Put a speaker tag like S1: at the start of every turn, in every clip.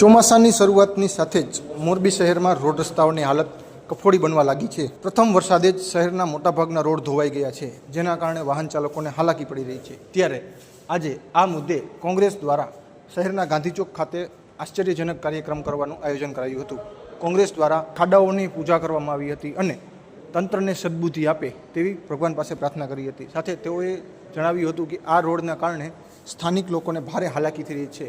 S1: ચોમાસાની શરૂઆતની સાથે જ મોરબી શહેરમાં રોડ રસ્તાઓની હાલત કફોડી બનવા લાગી છે. પ્રથમ વરસાદે જ શહેરના મોટાભાગના રોડ ધોવાઈ ગયા છે, જેના કારણે વાહન ચાલકોને હાલાકી પડી રહી છે. ત્યારે આજે આ મુદ્દે કોંગ્રેસ દ્વારા શહેરના ગાંધીચોક ખાતે આશ્ચર્યજનક કાર્યક્રમ કરવાનું આયોજન કરાયું હતું. કોંગ્રેસ દ્વારા ખાડાઓની પૂજા કરવામાં આવી હતી અને તંત્રને સદબુદ્ધિ આપે તેવી ભગવાન પાસે પ્રાર્થના કરી હતી. સાથે તેઓએ જણાવ્યું હતું કે આ રોડના કારણે સ્થાનિક લોકોને ભારે હાલાકી થઈ રહી છે.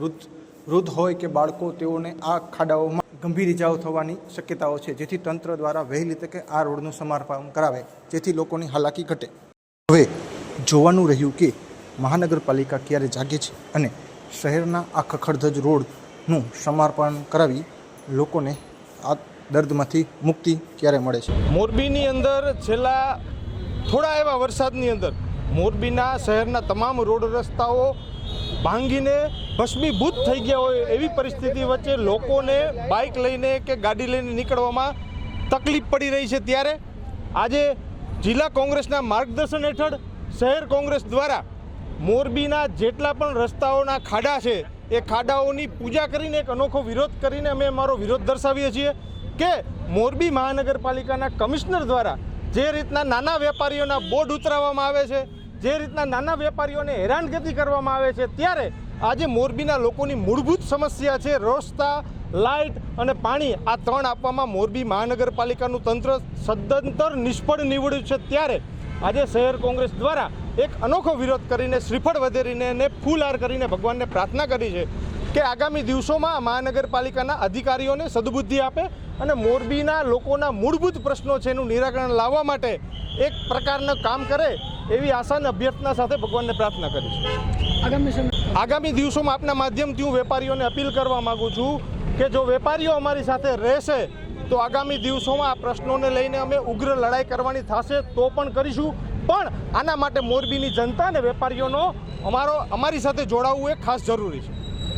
S1: વૃદ્ધ વૃદ્ધ હોય કે બાળકો, તેઓને આ ખાડાઓમાં ગંભીર ઇજાઓ થવાની શક્યતાઓ છે, જેથી તંત્ર દ્વારા વહેલી તકે આ રોડનું સમારકામ કરાવે, જેથી લોકોની હાલાકી ઘટે. હવે જોવાનું રહ્યું કે મહાનગરપાલિકા ક્યારે જાગે છે અને શહેરના આ ખખડધજ રોડનું સમારકામ કરાવી લોકોને આ દર્દમાંથી મુક્તિ ક્યારે મળે છે?
S2: મોરબીની અંદર છેલ્લા થોડા એવા વરસાદની અંદર મોરબીના શહેરના તમામ રોડ રસ્તાઓ ભાંગીને ભસ્મીભૂત થઈ ગયા હોય એવી પરિસ્થિતિ વચ્ચે લોકોને બાઇક લઈને કે ગાડી લઈને નીકળવામાં તકલીફ પડી રહી છે ત્યારે આજે જિલ્લા કોંગ્રેસના માર્ગદર્શન હેઠળ શહેર કોંગ્રેસ દ્વારા મોરબીના જેટલા પણ રસ્તાઓના ખાડા છે, એ ખાડાઓની પૂજા કરીને એક અનોખો વિરોધ કરીને અમે અમારો વિરોધ દર્શાવીએ છીએ કે મોરબી મહાનગરપાલિકાના કમિશનર દ્વારા જે રીતના નાના વેપારીઓના બોર્ડ ઉતરાવવામાં આવે છે જે રીતના નાના વેપારીઓને હેરાનગતિ કરવામાં આવે છે, ત્યારે આજે મોરબીના લોકોની મૂળભૂત સમસ્યા છે, રસ્તા, લાઇટ અને પાણી. આ ત્રણ આપવામાં મોરબી મહાનગરપાલિકાનું તંત્ર સદંતર નિષ્ફળ નીવડ્યું છે. ત્યારે આજે શહેર કોંગ્રેસ દ્વારા એક અનોખો વિરોધ કરીને શ્રીફળ વધેરીને અને ફૂલહાર કરીને ભગવાનને પ્રાર્થના કરી છે કે આગામી દિવસોમાં મહાનગરપાલિકાના અધિકારીઓને સદબુદ્ધિ આપે અને મોરબીના લોકોના મૂળભૂત પ્રશ્નો છે એનું નિરાકરણ લાવવા માટે એક પ્રકારનું કામ કરે એવી આશા અને અભ્યર્થના સાથે ભગવાનને પ્રાર્થના કરીશું.
S3: આગામી સમય
S2: આગામી દિવસોમાં આપના માધ્યમથી હું વેપારીઓને અપીલ કરવા માગું છું કે જો વેપારીઓ અમારી સાથે રહેશે તો આગામી દિવસોમાં આ પ્રશ્નોને લઈને અમે ઉગ્ર લડાઈ કરવાની થશે તો પણ કરીશું. પણ આના માટે મોરબીની જનતા અને વેપારીઓનો અમારો અમારી સાથે જોડાવવું એ ખાસ જરૂરી છે.